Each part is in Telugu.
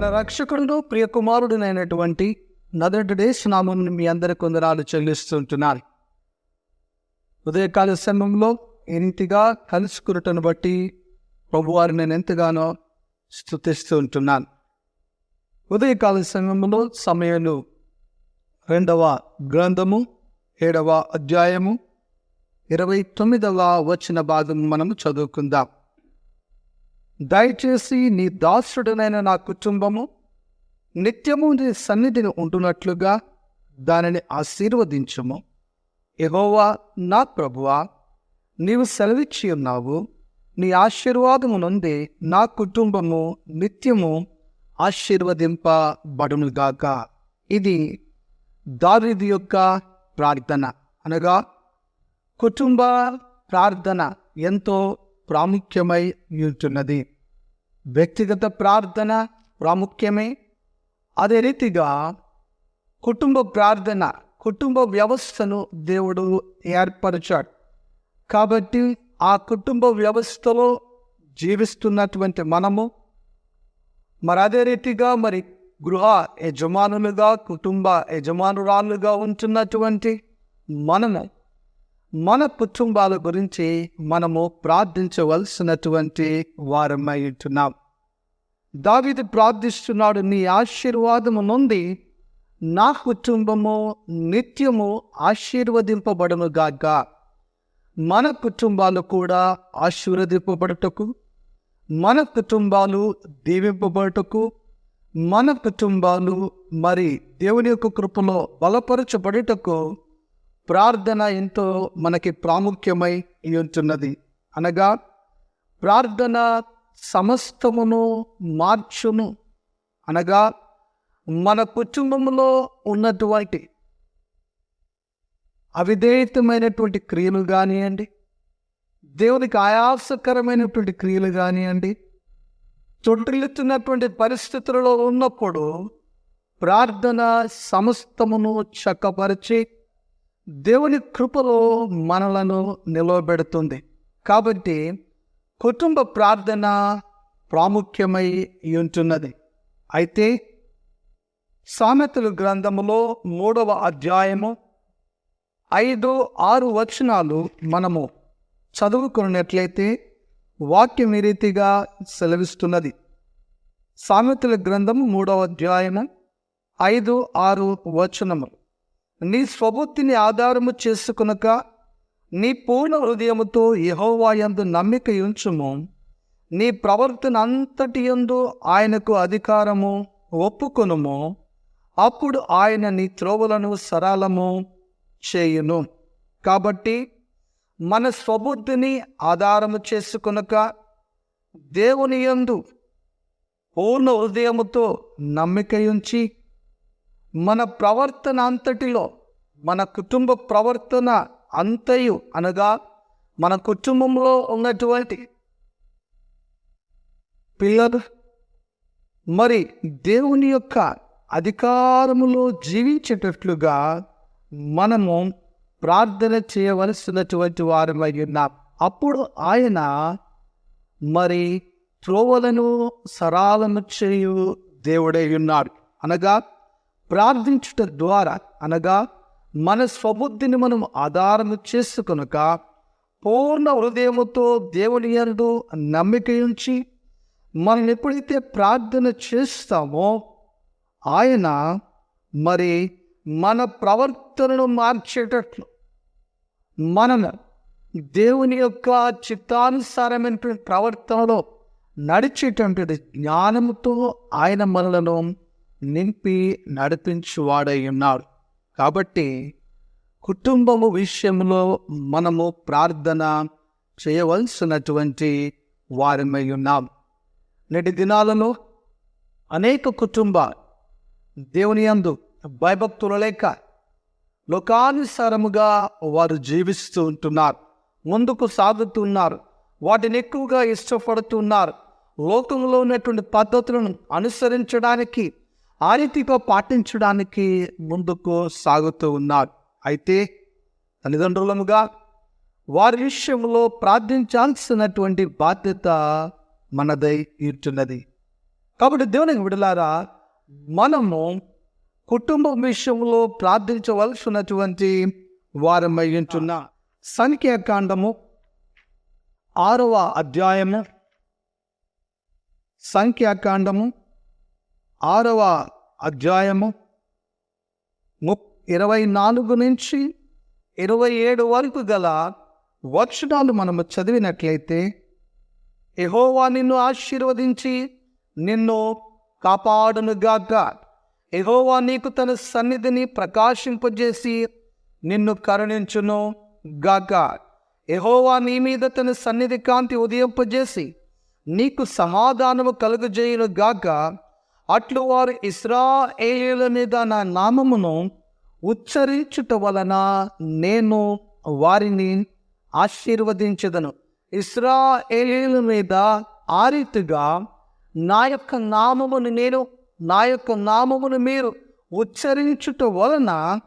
మన రక్షకుడు ప్రియ కుమారుడినైనటువంటి నదటి డేస్ నామని మీ అందరి కొందరాలు చెల్లిస్తుంటున్నారు ఉదయకాల సమయంలో ఇంటిగా కలుసుకున్నటను బట్టి ప్రభువారు నేను ఎంతగానో స్థుతిస్తూ ఉంటున్నాను. ఉదయకాల సమయంలో సమయంలో రెండవ గ్రంథము ఏడవ అధ్యాయము ఇరవై తొమ్మిదవ వచ్చిన భాగం మనము చదువుకుందాం. దయచేసి నీ దాసుడనైన నా కుటుంబము నిత్యము నీ సన్నిధిని ఉంటున్నట్లుగా దానిని ఆశీర్వదించుము. ఎవోవా నా ప్రభువా నీవు సెలవిచ్చి ఉన్నావు. నీ ఆశీర్వాదము నుండి నా కుటుంబము నిత్యము ఆశీర్వదింపబడునుగాక. ఇది దారిది యొక్క ప్రార్థన. అనగా కుటుంబ ప్రార్థన ఎంతో ప్రాముఖ్యమై ఉంటున్నది. వ్యక్తిగత ప్రార్థన ప్రాముఖ్యమే. అదే రీతిగా కుటుంబ ప్రార్థన కుటుంబ వ్యవస్థను దేవుడు ఏర్పరిచాడు. కాబట్టి ఆ కుటుంబ వ్యవస్థలో జీవిస్తున్నటువంటి మనము మరి అదే రీతిగా మరి గృహ యజమానులుగా కుటుంబ యజమానురాలుగా ఉంటున్నటువంటి మనము మన కుటుంబాల గురించి మనము ప్రార్థించవలసినటువంటి వారమై ఉంటున్నాం. దావిది ప్రార్థిస్తున్నాడు నీ ఆశీర్వాదము నుండి నా కుటుంబము నిత్యము ఆశీర్వదింపబడును గాక. మన కుటుంబాలు కూడా ఆశీర్వదింపబడుటకు మన కుటుంబాలు దీవింపబడుటకు మన కుటుంబాలు మరి దేవుని యొక్క కృపలో బలపరచబడుటకు ప్రార్థన ఎంతో మనకి ప్రాముఖ్యమై ఉంటున్నది. అనగా ప్రార్థన సమస్తమును మార్చును. అనగా మన కుటుంబంలో ఉన్నటువంటి అవిధేయతమైనటువంటి క్రియలు కానివ్వండి దేవునికి ఆయాసకరమైనటువంటి క్రియలు కానివ్వండి చుట్టిల్లుతున్నటువంటి పరిస్థితులలో ఉన్నప్పుడు ప్రార్థన సమస్తమును చక్కపరిచి దేవుని కృపలో మనలను నిలవబెడుతుంది. కాబట్టి కుటుంబ ప్రార్థన ప్రాముఖ్యమై ఉంటున్నది. అయితే సామెతలు గ్రంథములో మూడవ అధ్యాయము ఐదు ఆరు వచనాలు మనము చదువుకున్నట్లయితే వాక్యం ఈ రీతిగా సెలవిస్తున్నది. సామెతల గ్రంథము మూడవ అధ్యాయము ఐదు ఆరు వచనములు. నీ స్వబుద్ధిని ఆధారము చేసుకునక నీ పూర్ణ హృదయముతో యహోవాయందు నమ్మిక ఉంచుము. నీ ప్రవర్తన అంతటి యందు ఆయనకు అధికారము ఒప్పుకొనుము. అప్పుడు ఆయన నీ త్రోవలను సరళము చేయును. కాబట్టి మన స్వబుద్ధిని ఆధారము చేసుకునక దేవుని యందు పూర్ణ హృదయముతో నమ్మిక ఉంచి మన ప్రవర్తన అంతటిలో మన కుటుంబ ప్రవర్తన అంతయు అనగా మన కుటుంబంలో ఉన్నటువంటి పిల్లలు మరి దేవుని యొక్క అధికారములో జీవించేటట్లుగా మనము ప్రార్థన చేయవలసినటువంటి వారమై ఉన్నాం. అప్పుడు ఆయన మరి త్రోవలను సరాలను చేయు దేవుడై ఉన్నాడు. అనగా ప్రార్థించుట ద్వారా అనగా మన స్వబుద్ధిని మనం ఆధారము చేసుకొనక పూర్ణ హృదయముతో దేవుని ఎందు నమ్మిక ఉంచి మనం ఎప్పుడైతే ప్రార్థన చేస్తామో ఆయన మరి మన ప్రవర్తనను మార్చేటట్లు మనను దేవుని యొక్క చిత్తానుసారమైనటువంటి ప్రవర్తనలో నడిచేటటువంటి జ్ఞానముతో ఆయన మనలను నింపి నడిపించువాడై ఉన్నాడు. కాబట్టి కుటుంబము విషయంలో మనము ప్రార్థన చేయవలసినటువంటి వారమై ఉన్నాం. నేటి దినాలలో అనేక కుటుంబ దేవుని యందు భయభక్తులు లేక లోకానుసారముగా వారు జీవిస్తూ ఉంటున్నారు. ముందుకు సాగుతున్నారు. వాటిని ఎక్కువగా ఇష్టపడుతున్నారు. లోకంలో ఉన్నటువంటి పద్ధతులను అనుసరించడానికి ఆ రీతిగా పాటించడానికి ముందుకు సాగుతూ ఉన్నారు. అయితే తల్లిదండ్రులముగా వారి విషయంలో ప్రార్థించాల్సినటువంటి బాధ్యత మనదై ఇస్తున్నది కాబట్టి దేవునికి విడలారా మనము కుటుంబం విషయంలో ప్రార్థించవలసినటువంటి వారమై ఉంటున్న సంఖ్యాకాండము ఆరవ అధ్యాయము సంఖ్యాకాండము ఆరవ అధ్యాయము ము ఇరవై నాలుగు నుంచి ఇరవై ఏడు వరకు గల వచనాలు మనము చదివినట్లయితే ఎహోవా నిన్ను ఆశీర్వదించి నిన్ను కాపాడునుగాక. ఎహోవా నీకు తన సన్నిధిని ప్రకాశింపజేసి నిన్ను కరుణించును గాక ఎహోవా నీ మీద తన సన్నిధి కాంతి ఉదయింపజేసి నీకు సమాధానము కలుగజేయును గాక అట్లు వారు ఇస్రాయేలుల మీద నా నామమును ఉచ్చరించుట వలన నేను వారిని ఆశీర్వదించదను. ఇస్రాయేలీల మీద ఆ రీతిగా నా యొక్క నామమును నేను నా యొక్క నామమును మీరు ఉచ్చరించుట వలన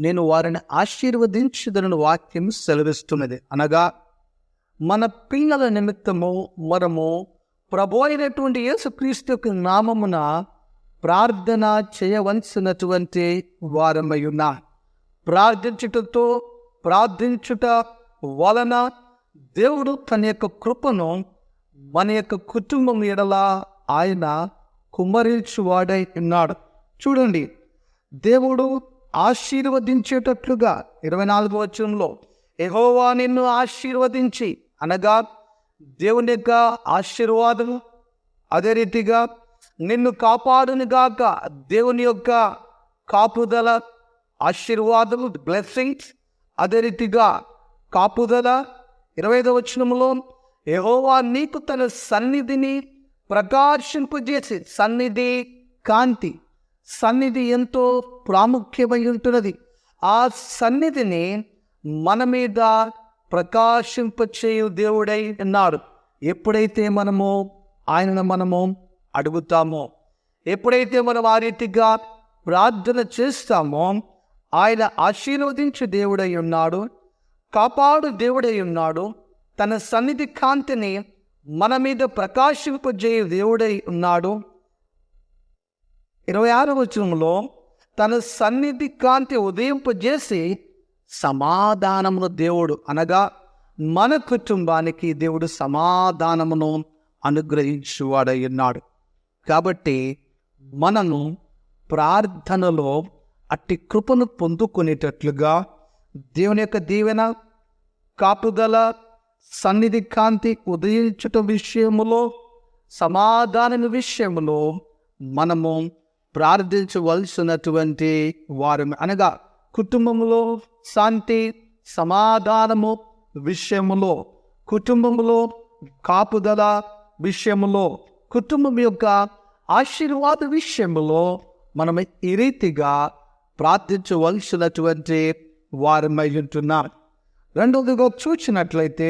నేను వారిని ఆశీర్వదించదనని వాక్యం సెలవిస్తున్నది. అనగా మన పిల్లల నిమిత్తము మనము ప్రభు అయినటువంటి యేసుక్రీస్తు యొక్క నామమున ప్రార్థన చేయవలసినటువంటి వారమై ప్రార్థించుటతో ప్రార్థించుట వలన దేవుడు తన యొక్క కృపను మన యొక్క కుటుంబం ఎడల ఆయన కుమ్మరించువాడై ఉన్నాడు. చూడండి దేవుడు ఆశీర్వదించేటట్లుగా ఇరవై నాలుగో వచనంలో ఎహోవా నిన్ను ఆశీర్వదించి అనగా దేవుని యొక్క ఆశీర్వాదము అదే రీతిగా నిన్ను కాపాడును గాక. దేవుని యొక్క కాపుదల ఆశీర్వాదము బ్లెస్సింగ్స్ అదే రీతిగా కాపుదల. ఇరవై ఐదవ వచనంలో యహోవా నీకు తన సన్నిధిని ప్రకాశింపజేసి సన్నిధి కాంతి సన్నిధి ఎంతో ప్రాముఖ్యమై ఉంటున్నది. ఆ సన్నిధిని మన మీద ప్రకాశింపచేయు దేవుడై అన్నారు ఎప్పుడైతే మనము ఆయనను మనము అడుగుతామో ఎప్పుడైతే మనం ఆ రీతిగా ప్రార్థన చేస్తామో ఆయన ఆశీర్వదించు దేవుడై ఉన్నాడు కాపాడు దేవుడై ఉన్నాడు తన సన్నిధి కాంతిని మన మీద ప్రకాశింపజేయు దేవుడై ఉన్నాడు. ఇరవై ఆరవ వచనంలో తన సన్నిధి కాంతి ఉదయింపజేసి సమాధానమును దేవుడు అనగా మన కుటుంబానికి దేవుడు సమాధానమును అనుగ్రహించువాడై ఉన్నాడు. కాబట్టి మనము ప్రార్థనలో అట్టి కృపను పొందుకునేటట్లుగా దేవుని యొక్క దీవెన కాపుదల సన్నిధి కాంతి ఉదయించుట విషయములో సమాధానం విషయములో మనము ప్రార్థించవలసినటువంటి వారు అనగా కుటుంబంలో శాంతి సమాధానము విషయములో కుటుంబంలో కాపుదల విషయములో కుటుంబం యొక్క ఆశీర్వాద విషయములో మనం ఈ రీతిగా ప్రార్థించవలసినటువంటి వారమై ఉంటున్నాం. రెండవదిగా చూసినట్లయితే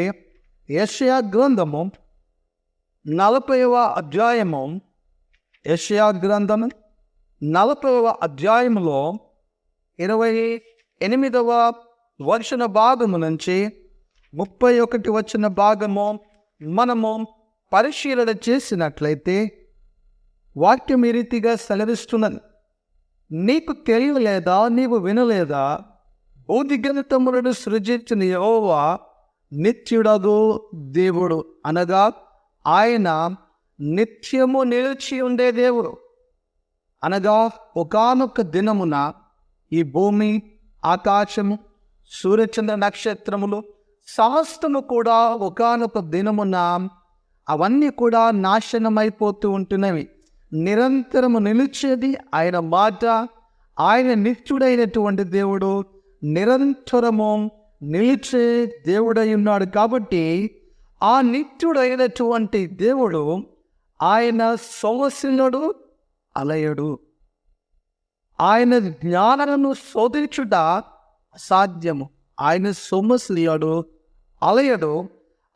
యషయా గ్రంథము నలభైవ అధ్యాయము యషయా గ్రంథము నలభైవ అధ్యాయములో ఇరవై ఎనిమిదవ వచన భాగము నుంచి ముప్పై ఒకటి వచ్చిన భాగము మనము పరిశీలన చేసినట్లయితే వాక్యం ఈ రీతిగా సెలవిస్తున్నది. నీకు తెలియలేదా? నీవు వినలేదా? భౌతిగణితములను సృజించిన యోవా నిత్యుడగు దేవుడు అనగా ఆయన నిత్యము నిలిచి ఉండే దేవుడు. అనగా ఒకనొక దినమున ఈ భూమి ఆకాశము సూర్యచంద్ర నక్షత్రములు సమస్తము కూడా ఒకనొక దినమున అవన్నీ కూడా నాశనమైపోతూ ఉంటున్నవి. నిరంతరము నిలిచేది ఆయన మాట ఆయన నిత్యుడైనటువంటి దేవుడు నిరంతరము నిలిచే దేవుడై ఉన్నాడు కాబట్టి ఆ నిత్యుడైనటువంటి దేవుడు ఆయన సొమసినుడు అలయడు. ఆయన జ్ఞానను శోధించుట అసాధ్యము. ఆయన సొమసిలియడు అలయడు.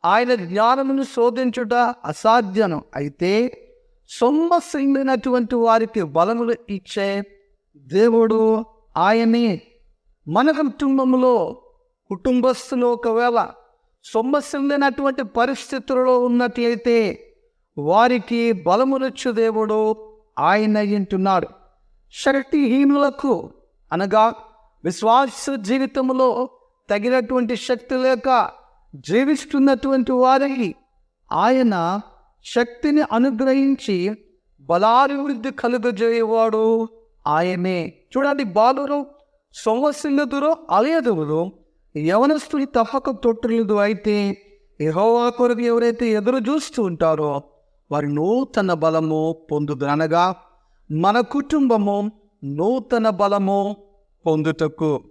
ఆయన జ్ఞానమును శోధించుట అసాధ్యను. అయితే సొమ్మసిల్లినటువంటి వారికి బలములు ఇచ్చే దేవుడు ఆయనే. మన కుటుంబంలో కుటుంబస్తులు ఒకవేళ సొమ్మసిల్లినటువంటి పరిస్థితులలో ఉన్నట్లయితే వారికి బలమునొచ్చు దేవుడు ఆయన వింటున్నాడు శక్తిహీనులకు అనగా విశ్వాస జీవితంలో తగినటువంటి శక్తి లేక జీవిస్తున్నటువంటి వారికి ఆయన శక్తిని అనుగ్రహించి బలాభివృద్ధి కలుగజేయవాడు. ఆయనే. చూడండి బాలురు సొమ్మసిల్లుదురు అలయదురు యవనస్తుని తప్పక తొట్టలేదు అయితే యహోవా కొరకు ఎవరైతే ఎదురు చూస్తూ ఉంటారో వారి నూతన బలము పొందుదనగా అనగా మన కుటుంబము నూతన బలము పొందుటకు.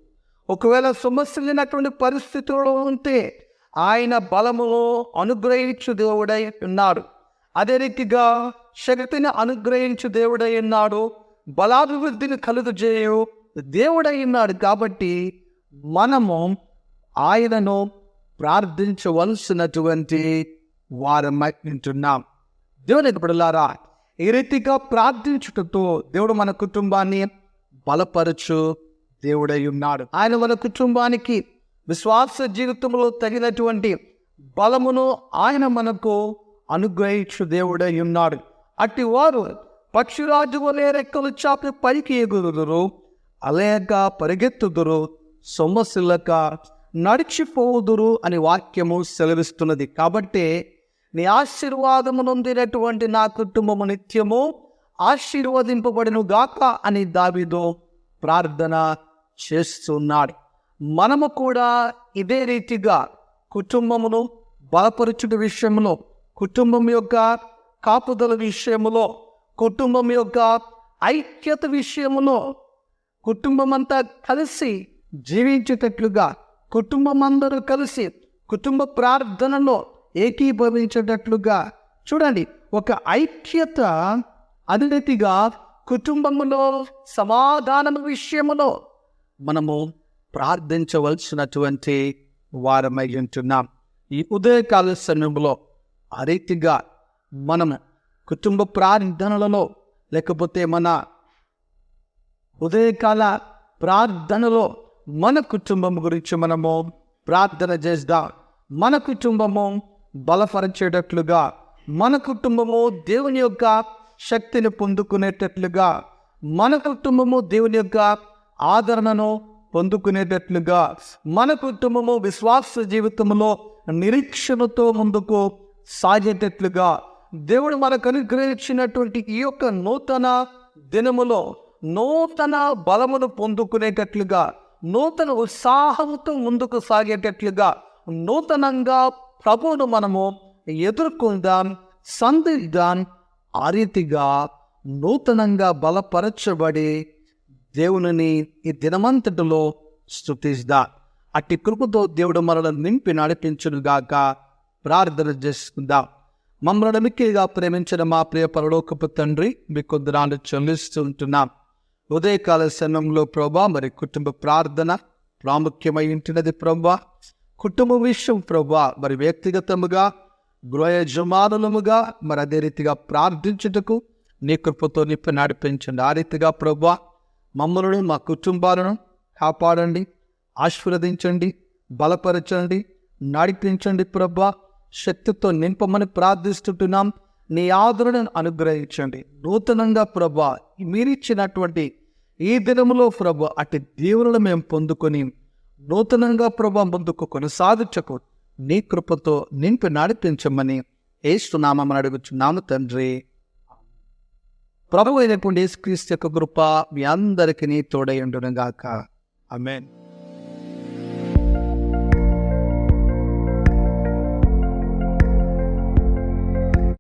ఒకవేళ సమస్య లేనటువంటి పరిస్థితుల్లో ఉంటే ఆయన బలములో అనుగ్రహించు దేవుడై ఉన్నాడు. అదే రీతిగా శక్తిని అనుగ్రహించు దేవుడై ఉన్నాడు. బలాభివృద్ధిని కలుగజేయు దేవుడై ఉన్నాడు కాబట్టి మనము ఆయనను ప్రార్థించవలసినటువంటి వారమై ఉంటున్నాం. దేవుని బిడలారా ఈ రీతిగా ప్రార్థించుటతో దేవుడు మన కుటుంబాన్ని బలపరచు దేవుడై ఉన్నాడు. ఆయన మన కుటుంబానికి విశ్వాస జీవితంలో తగినటువంటి బలమును ఆయన మనకు అనుగ్రహించు దేవుడై ఉన్నాడు. అట్టి వారు పక్షిరాజు వలె రెక్కలు చాపి పైకి ఎగురుదురు అలేక పరిగెత్తుదురు సొమ్మసిల్లక నడిచిపోదురు అని వాక్యము సెలవిస్తున్నది. కాబట్టి నీ ఆశీర్వాదము నొందినటువంటి నా కుటుంబము నిత్యము ఆశీర్వదింపబడిను గాక అని దావిదో ప్రార్థన చేస్తున్నాడు. మనము కూడా ఇదే రీతిగా కుటుంబమును బలపరచుట విషయంలో కుటుంబం యొక్క కాపుదల విషయములో కుటుంబం యొక్క ఐక్యత విషయంలో కుటుంబం అంతా కలిసి జీవించేటట్లుగా కుటుంబం అందరూ కలిసి కుటుంబ ప్రార్థనలో ఏకీభవించేటట్లుగా చూడండి ఒక ఐక్యత అదే కుటుంబంలో కుటుంబములో సమాధానం విషయములో మనము ప్రార్థించవలసినటువంటి వారమై ఉంటున్నాం. ఈ ఉదయకాల సమయంలో ఆ రీతిగా మనము కుటుంబ ప్రార్థనలలో లేకపోతే మన ఉదయకాల ప్రార్థనలో మన కుటుంబం గురించి మనము ప్రార్థన చేద్దాం. మన కుటుంబము బలపరచేటట్లుగా మన కుటుంబము దేవుని యొక్క శక్తిని పొందుకునేటట్లుగా మన కుటుంబము దేవుని యొక్క ఆదరణను పొందుకునేటట్లుగా మన కుటుంబము విశ్వాస జీవితంలో నిరీక్షణతో ముందుకు సాగేటట్లుగా దేవుడు మనకు అనుగ్రహించినటువంటి ఈ యొక్క నూతన దినములో నూతన బలమును పొందుకునేటట్లుగా నూతన ఉత్సాహంతో ముందుకు సాగేటట్లుగా నూతనంగా ప్రభువును మనము ఎదుర్కొందాం సందిద్దాం ఆ రీతిగా నూతనంగా బలపరచబడి దేవునిని ఈ దినమంతటిలో స్థుతిస్దా అట్టి కృపతో దేవుడు మనల్ని నింపి నడిపించునుగాక ప్రార్థన చేసుకుందాం. మమ్మల్ని మిక్కిగా ప్రేమించిన మా ప్రియ పరలోకపు తండ్రి మీ కొందరాన్ని చెల్లిస్తుంటున్నాం ఉదయకాల సమయంలో ప్రభా మరి కుటుంబ ప్రార్థన ప్రాముఖ్యమై ఉంటున్నది ప్రభా. కుటుంబ విషయం ప్రభా మరి వ్యక్తిగతముగా గృహ యజమానులముగా మరి అదే రీతిగా ప్రార్థించుటకు నీ కృపతో నిప్పి నడిపించండి. ఆ రీతిగా ప్రభా మమ్మల్ని మా కుటుంబాలను కాపాడండి ఆశీర్వదించండి బలపరచండి నడిపించండి ప్రభా. శక్తితో నింపమని ప్రార్థిస్తుంటున్నాం. నీ ఆదరణను అనుగ్రహించండి. నూతనంగా ప్రభా మీరిచ్చినటువంటి ఈ దినములో ప్రభు అటు దీవులను మేము పొందుకొని నూతనంగా ప్రభా ముందుకు కొనసాగించకు. నీ కృపతో నింపి నడిపించమని ఏస్తున్నామని అడుగుచున్నాము తండ్రి. ప్రభు అయినటువంటి యేసుక్రీస్తు యొక్క కృప మీ అందరికీ తోడై ఉండునుగాక. ఆమేన్.